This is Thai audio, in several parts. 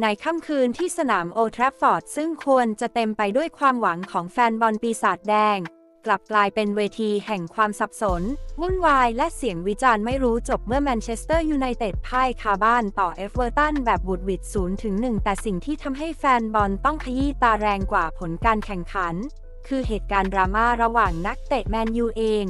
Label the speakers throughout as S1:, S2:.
S1: ในค่ำคืนที่สนามโอแทรฟฟอร์ดซึ่งควรจะเต็มไปด้วยความหวังของแฟนบอลปีศาจแดง กลับกลายเป็นเวทีแห่งความสับสน วุ่นวายและเสียงวิจารณ์ไม่รู้จบเมื่อแมนเชสเตอร์ยูไนเต็ดพ่ายคาบ้านต่อเอฟเวอร์ตันแบบบุดหวิด0ถึง1แต่สิ่งที่ทำให้แฟนบอลต้องขยี้ตาแรงกว่าผลการแข่งขัน คือเหตุการณ์ดราม่าระหว่างนักเตะแมนยูเอง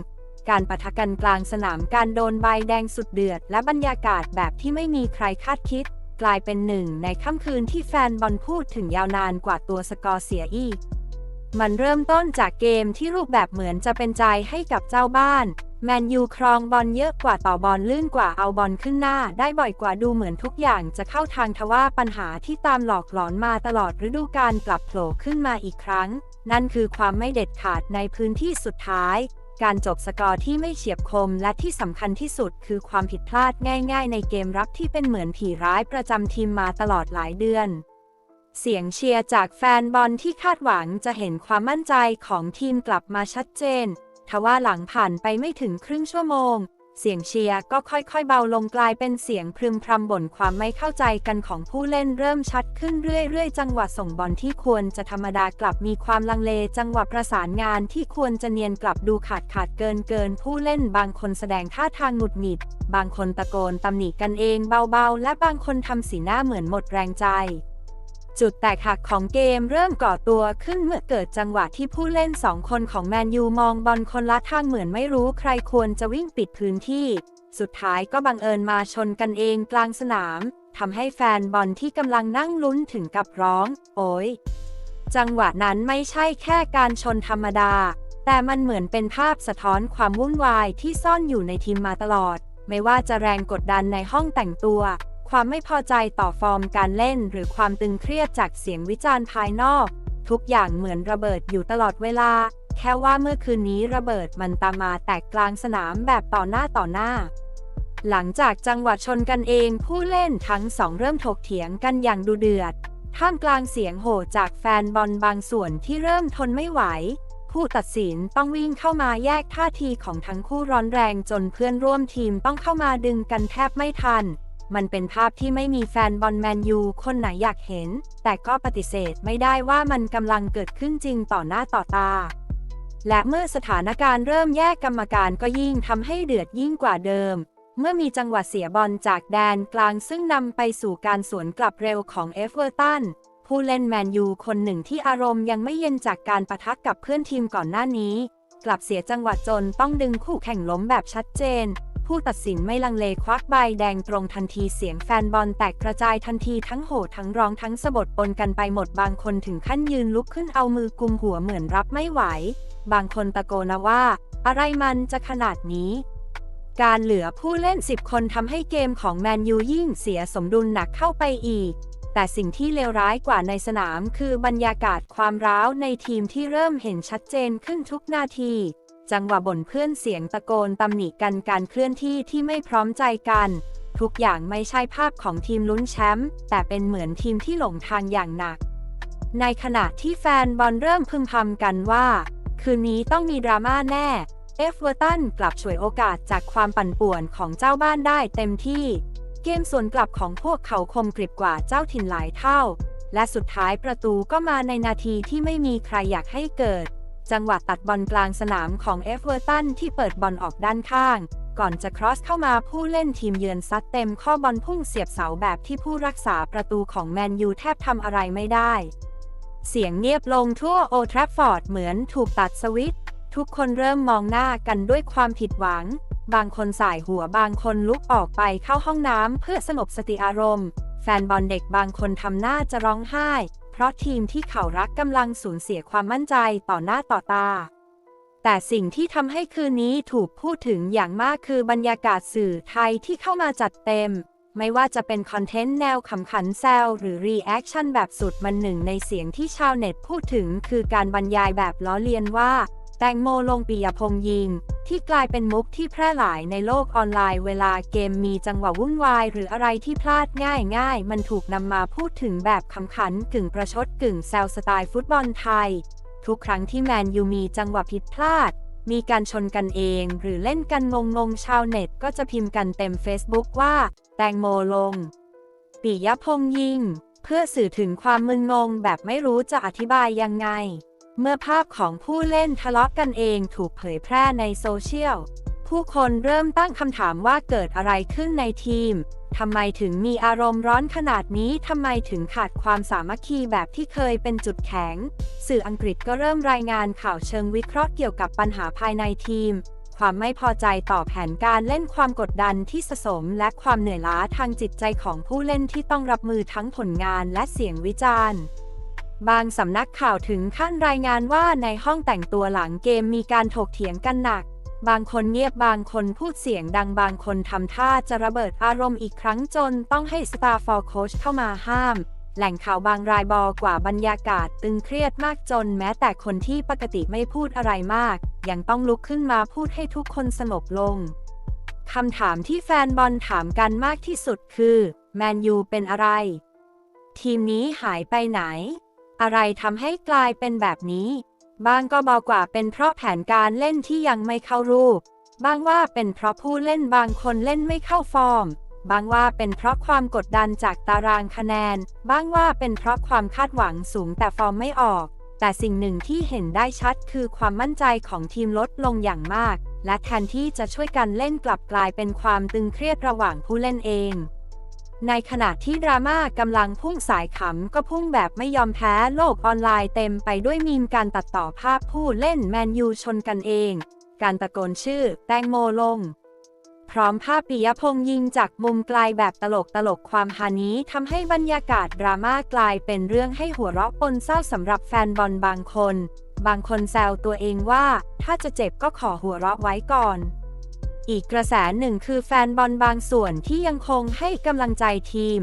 S1: การปะทะกันกลางสนามการโดนใบแดงสุดเดือด และบรรยากาศแบบที่ไม่มีใครคาดคิด กลายเป็นหนึ่งในค่ำคืนที่แฟนบอลพูดถึงยาวนานกว่าตัวสกอร์เสียอีก มันเริ่มต้นจากเกมที่รูปแบบเหมือนจะเป็นใจให้กับเจ้าบ้าน แมนยูครองบอลเยอะกว่าต่อบอลลื่นกว่าเอาบอลขึ้นหน้า ได้บ่อยกว่าดูเหมือนทุกอย่างจะเข้าทางทว่าปัญหาที่ตามหลอกหลอนมาตลอดฤดูกาลกลับโผล่ขึ้นมาอีกครั้ง นั่นคือความไม่เด็ดขาดในพื้นที่สุดท้าย การจบสกอร์ที่ไม่เฉียบคมและที่สำคัญที่สุดคือความผิดพลาดง่าย ๆ ในเกมรับที่เป็นเหมือนผีร้ายประจำทีมมาตลอดหลายเดือน เสียงเชียร์จากแฟนบอลที่คาดหวังจะเห็นความมั่นใจของทีมกลับมาชัดเจนทว่าหลังผ่านไปไม่ถึงครึ่งชั่วโมง เสียงเชียร์ก็ค่อยๆ เบาลงกลายเป็นเสียงพรึมพรำบ่นความไม่เข้าใจกันของผู้เล่นเริ่มชัดขึ้นเรื่อยๆ จังหวะส่งบอลที่ควรจะธรรมดากลับมีความลังเล จังหวะประสานงานที่ควรจะเนียนกลับดูขาดขาดเกินเกิน ผู้เล่นบางคนแสดงท่าทางหงุดหงิด บางคนตะโกนตำหนิกันเองเบาๆ และบางคนทำสีหน้าเหมือนหมดแรงใจ จุดแตกหักของเกมเริ่มก่อตัวขึ้นเมื่อเกิดจังหวะที่ผู้เล่นสองคนของแมนยูมองบอลคนละทางเหมือนไม่รู้ใครควรจะวิ่งปิดพื้นที่ สุดท้ายก็บังเอิญมาชนกันเองกลางสนามทำให้แฟนบอลที่กำลังนั่งลุ้นถึงกับร้อง โอ้ยจังหวะนั้นไม่ใช่แค่การชนธรรมดา แต่มันเหมือนเป็นภาพสะท้อนความวุ่นวายที่ซ่อนอยู่ในทีมมาตลอด ไม่ว่าจะแรงกดดันในห้องแต่งตัว ความไม่พอใจต่อฟอร์มการเล่น หรือความตึงเครียดจากเสียงวิจารณ์ภายนอก ทุกอย่างเหมือนระเบิดอยู่ตลอดเวลา แค่ว่าเมื่อคืนนี้ระเบิดมันตามมาแตกกลางสนามแบบต่อหน้าต่อหน้า หลังจากจังหวะชนกันเองผู้เล่นทั้งสองเริ่มถกเถียงกันอย่างดูเดือด ท่ามกลางเสียงโห่จากแฟนบอลบางส่วนที่เริ่มทนไม่ไหวผู้ตัดสินต้องวิ่งเข้ามาแยกท่าทีของทั้งคู่ร้อนแรงจนเพื่อนร่วมทีมต้องเข้ามาดึงกันแทบไม่ทัน มันเป็นภาพที่ไม่มีแฟนบอลแมนยูคนไหนอยากเห็น แต่ก็ปฏิเสธไม่ได้ว่ามันกำลังเกิดขึ้นจริงต่อหน้าต่อตา และเมื่อสถานการณ์เริ่มแยกกรรมการก็ยิ่งทำให้เดือดยิ่งกว่าเดิม เมื่อมีจังหวะเสียบอลจากแดนกลางซึ่งนำไปสู่การสวนกลับเร็วของเอฟเวอร์ตันผู้เล่นแมนยูคนหนึ่งที่อารมณ์ยังไม่เย็นจากการประทักกับเพื่อนทีมก่อนหน้านี้ กลับเสียจังหวะจนต้องดึงคู่แข่งล้มแบบชัดเจน ผู้ตัดสินไม่ลังเลควักใบแดงตรงทันทีเสียงแฟนบอลแตกกระจายทันทีทั้งโห่ทั้งร้องทั้งสะบดปนกันไปหมดบางคนถึงขั้นยืนลุกขึ้นเอามือกุมหัวเหมือนรับไม่ไหว บางคนตะโกนว่า อะไรมันจะขนาดนี้ การเหลือผู้เล่น 10 คนทำให้เกมของแมนยูยิ่งเสียสมดุลหนักเข้าไปอีกแต่สิ่งที่เลวร้ายกว่าในสนามคือบรรยากาศความร้าวในทีมที่เริ่มเห็นชัดเจนขึ้นทุกนาที จังหวะบ่นเพื่อนเสียงตะโกนตำหนิกันการเคลื่อนที่ที่ไม่พร้อมใจกัน ทุกอย่างไม่ใช่ภาพของทีมลุ้นแชมป์แต่เป็นเหมือนทีมที่หลงทางอย่างหนัก ในขณะที่แฟนบอลเริ่มพึมพำกันว่า คืนนี้ต้องมีดราม่าแน่ เอฟเวอร์ตันกลับฉวยโอกาสจากความปั่นป่วนของเจ้าบ้านได้เต็มที่ เกมสวนกลับของพวกเขาคมกริบกว่าเจ้าถิ่นหลายเท่า และสุดท้ายประตูก็มาในนาทีที่ไม่มีใครอยากให้เกิด จังหวะตัดบอลกลางสนามของเอฟเวอร์ตันที่เปิดบอลออกด้านข้าง ก่อนจะครอสเข้ามาผู้เล่นทีมเยือนซัดเต็มข้อบอลพุ่งเสียบเสาแบบที่ผู้รักษาประตูของแมนยูแทบทำอะไรไม่ได้ เสียงเงียบลงทั่วโอทรฟฟอร์ดเหมือนถูกตัดสวิตทุกคนเริ่มมองหน้ากันด้วยความผิดหวัง บางคนสายหัวบางคนลุกออกไปเข้าห้องน้ำเพื่อสงบสติอารมณ์ แฟนบอลเด็กบางคนทำหน้าจะร้องไห้ เพราะทีมที่เขารักกำลังสูญเสียความมั่นใจต่อหน้าต่อตา แต่สิ่งที่ทำให้คืนนี้ถูกพูดถึงอย่างมากคือบรรยากาศสื่อไทยที่เข้ามาจัดเต็ม ไม่ว่าจะเป็นคอนเทนต์แนวขำขันแซวหรือรีแอคชั่นแบบสุดมันหนึ่งในเสียงที่ชาวเน็ตพูดถึงคือการบรรยายแบบล้อเลียนว่า แตงโมลงปิยพงษ์ยิง ที่กลายเป็นมุกที่แพร่หลายในโลกออนไลน์ เวลาเกมมีจังหวะวุ่นวาย หรืออะไรที่พลาดง่ายง่ายมันถูกนำมาพูดถึงแบบขำขันกึ่งประชดกึ่งแซวสไตล์ฟุตบอลไทย ทุกครั้งที่แมนยูมีจังหวะผิดพลาด มีการชนกันเอง หรือเล่นกันงงๆชาวเน็ต ก็จะพิมพ์กันเต็ม Facebook ว่า แตงโมลง ปิยพงษ์ยิง เพื่อสื่อถึงความมึนงงแบบไม่รู้จะอธิบายยังไง เมื่อภาพของผู้เล่นทะเลาะกันเองถูกเผยแพร่ในโซเชียล ผู้คนเริ่มตั้งคำถามว่าเกิดอะไรขึ้นในทีม ทำไมถึงมีอารมณ์ร้อนขนาดนี้ ทำไมถึงขาดความสามัคคีแบบที่เคยเป็นจุดแข็ง สื่ออังกฤษก็เริ่มรายงานข่าวเชิงวิเคราะห์เกี่ยวกับปัญหาภายในทีม ความไม่พอใจต่อแผนการเล่นความกดดันที่สะสม และความเหนื่อยล้าทางจิตใจของผู้เล่นที่ต้องรับมือทั้งผลงานและเสียงวิจารณ์ บางสำนักข่าวถึงขั้นรายงานว่าในห้องแต่งตัวหลังเกมมีการถกเถียงกันหนัก บางคนเงียบบางคนพูดเสียงดังบางคนทำท่าจะระเบิดอารมณ์อีกครั้งจนต้องให้สตาร์ฟอร์โคชเข้ามาห้าม แหล่งข่าวบางรายบอกว่าบรรยากาศตึงเครียดมากจนแม้แต่คนที่ปกติไม่พูดอะไรมาก ยังต้องลุกขึ้นมาพูดให้ทุกคนสงบลงคำถามที่แฟนบอลถามกันมากที่สุดคือ แมนยูเป็นอะไร ทีมนี้หายไปไหน อะไรทำให้กลายเป็นแบบนี้บางก็บอกว่าเป็นเพราะแผนการเล่นที่ยังไม่เข้ารูปบางว่าเป็นเพราะผู้เล่นบางคนเล่นไม่เข้าฟอร์มบางว่าเป็นเพราะความกดดันจากตารางคะแนนบางว่าเป็นเพราะความคาดหวังสูงแต่ฟอร์มไม่ออก แต่สิ่งหนึ่งที่เห็นได้ชัดคือความมั่นใจของทีมลดลงอย่างมาก และแทนที่จะช่วยกันเล่นกลับกลายเป็นความตึงเครียดระหว่างผู้เล่นเอง ในขณะที่ดราม่ากำลังพุ่งสายขำก็พุ่งแบบไม่ยอมแพ้โลกออนไลน์เต็มไปด้วยมีมการตัดต่อภาพผู้เล่นแมนยูชนกันเอง การตะโกนชื่อ แตงโมลง พร้อมภาพปิยพงษ์ยิงจากมุมไกลแบบตลกตลกความฮานี้ทำให้บรรยากาศดราม่ากลายเป็นเรื่องให้หัวเราะปนเศร้าสำหรับแฟนบอลบางคน บางคนแซวตัวเองว่า ถ้าจะเจ็บก็ขอหัวเราะไว้ก่อน อีกกระแสหนึ่งคือแฟนบอลบางส่วนที่ยังคงให้กำลังใจทีม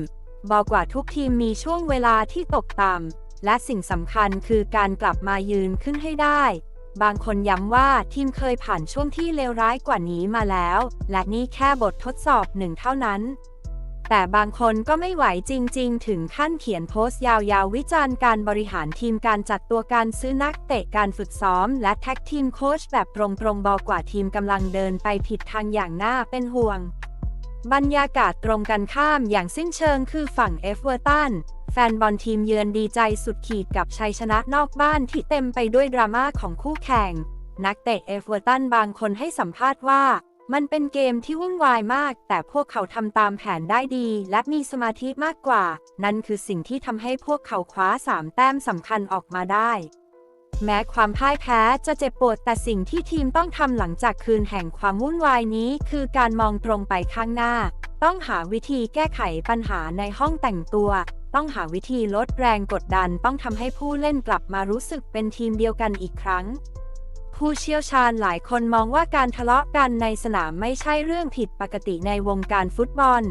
S1: บอกว่าทุกทีมมีช่วงเวลาที่ตกต่ำและสิ่งสำคัญคือการกลับมายืนขึ้นให้ได้ บางคนย้ำว่าทีมเคยผ่านช่วงที่เลวร้ายกว่านี้มาแล้ว และนี่แค่บททดสอบหนึ่งเท่านั้น แต่บางคนก็ไม่ไหวจริง ๆ ถึงขั้นเขียนโพสต์ยาวๆ วิจารณ์การบริหารทีมการจัดตัวการซื้อนักเตะการฝึกซ้อม และแท็กทีมโค้ชแบบตรงๆบอกว่าทีมกำลังเดินไปผิดทางอย่างน่าเป็นห่วง บรรยากาศตรงกันข้ามอย่างสิ้นเชิงคือฝั่งเอฟเวอร์ตันแฟนบอลทีมเยือนดีใจสุดขีดกับชัยชนะนอกบ้านที่เต็มไปด้วยดราม่าของคู่แข่ง นักเตะเอฟเวอร์ตันบางคนให้สัมภาษณ์ว่า มันเป็นเกมที่วุ่นวายมาก แต่พวกเขาทำตามแผนได้ดี และมีสมาธิมากกว่า นั่นคือสิ่งที่ทำให้พวกเขาคว้าสามแต้มสำคัญออกมาได้ แม้ความพ่ายแพ้จะเจ็บปวดแต่สิ่งที่ทีมต้องทำหลังจากคืนแห่งความวุ่นวายนี้ คือการมองตรงไปข้างหน้า ต้องหาวิธีแก้ไขปัญหาในห้องแต่งตัว ต้องหาวิธีลดแรงกดดัน ต้องทำให้ผู้เล่นกลับมารู้สึกเป็นทีมเดียวกันอีกครั้ง ผู้เชี่ยวชาญหลายคนมองว่าการทะเลาะกันในสนามไม่ใช่เรื่องผิดปกติในวงการฟุตบอล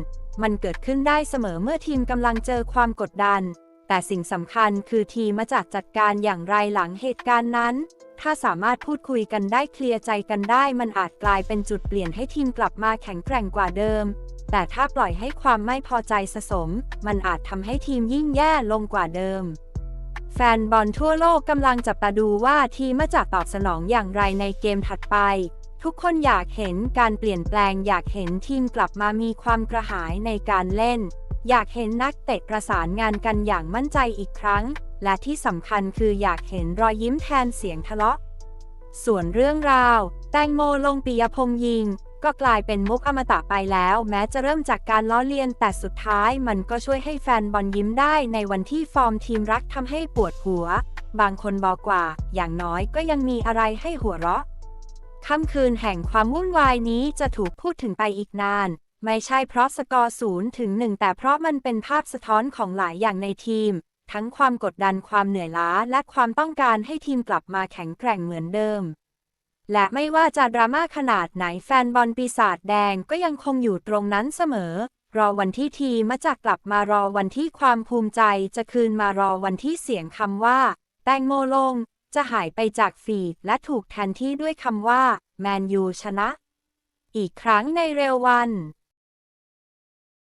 S1: มันเกิดขึ้นได้เสมอเมื่อทีมกำลังเจอความกดดัน แต่สิ่งสำคัญคือทีมมาจัดจัดการอย่างไรหลังเหตุการณ์นั้น ถ้าสามารถพูดคุยกันได้เคลียร์ใจกันได้ มันอาจกลายเป็นจุดเปลี่ยนให้ทีมกลับมาแข็งแกร่งกว่าเดิม แต่ถ้าปล่อยให้ความไม่พอใจสะสม มันอาจทำให้ทีมยิ่งแย่ลงกว่าเดิม แฟนบอลทั่วโลกกำลังจับตาดูว่าทีมจะตอบสนองอย่างไรในเกมถัดไป ทุกคนอยากเห็นการเปลี่ยนแปลง อยากเห็นทีมกลับมามีความกระหายในการเล่น อยากเห็นนักเตะประสานงานกันอย่างมั่นใจอีกครั้ง และที่สำคัญคืออยากเห็นรอยยิ้มแทนเสียงทะเลาะ ส่วนเรื่องราว แตงโมลงปิยพงยิง ก็กลายเป็นมุกอมตะไปแล้ว แม้จะเริ่มจากการล้อเลียนแต่สุดท้ายมันก็ช่วยให้แฟนบอลยิ้มได้ในวันที่ฟอร์มทีมรักทำให้ปวดหัว บางคนบอกว่า อย่างน้อยก็ยังมีอะไรให้หัวเราะค่ำคืนแห่งความวุ่นวายนี้จะถูกพูดถึงไปอีกนาน ไม่ใช่เพราะสกอร์ศูนย์ถึงหนึ่งแต่เพราะมันเป็นภาพสะท้อนของหลายอย่างในทีม ทั้งความกดดันความเหนื่อยล้าและความต้องการให้ทีมกลับมาแข็งแกร่งเหมือนเดิม และไม่ว่าจะดราม่าขนาดไหนแฟนบอลปีศาจแดงก็ยังคงอยู่ตรงนั้นเสมอ รอวันที่ทีมมาจากกลับมารอวันที่ความภูมิใจจะคืนมารอวันที่เสียงคำว่า แตงโมลง จะหายไปจากฟีดและถูกแทนที่ด้วยคำว่า แมนยูชนะ อีกครั้งในเร็ววัน